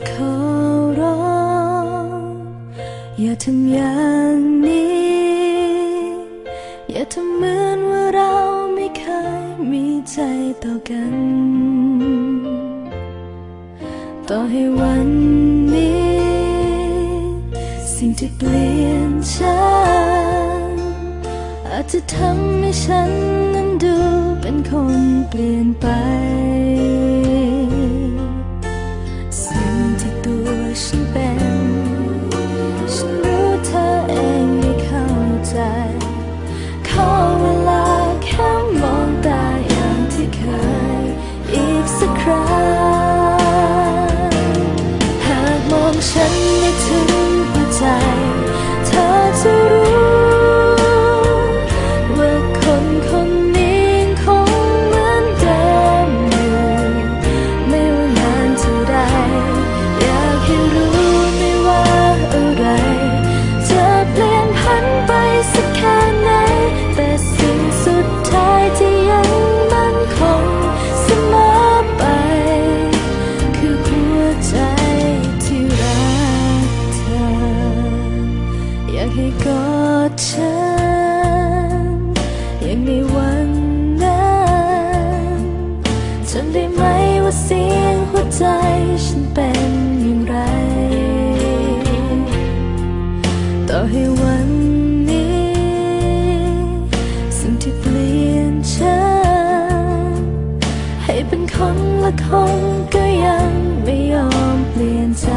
จะขอร้องอย่าทำอย่างนี้ อย่าทำเหมือนว่าเราไม่เคยมีใจต่อกัน ต่อให้วันนี้ สิ่งที่เปลี่ยนฉัน อาจจะทำให้ฉันนั้นดูเป็นคนเปลี่ยนไป อี ใจฉันเป็นอย่างไร ต่อให้วันนี้ สิ่งที่เปลี่ยนฉัน ให้เป็นคนละคนก็ยังไม่ยอมเปลี่ยนใจ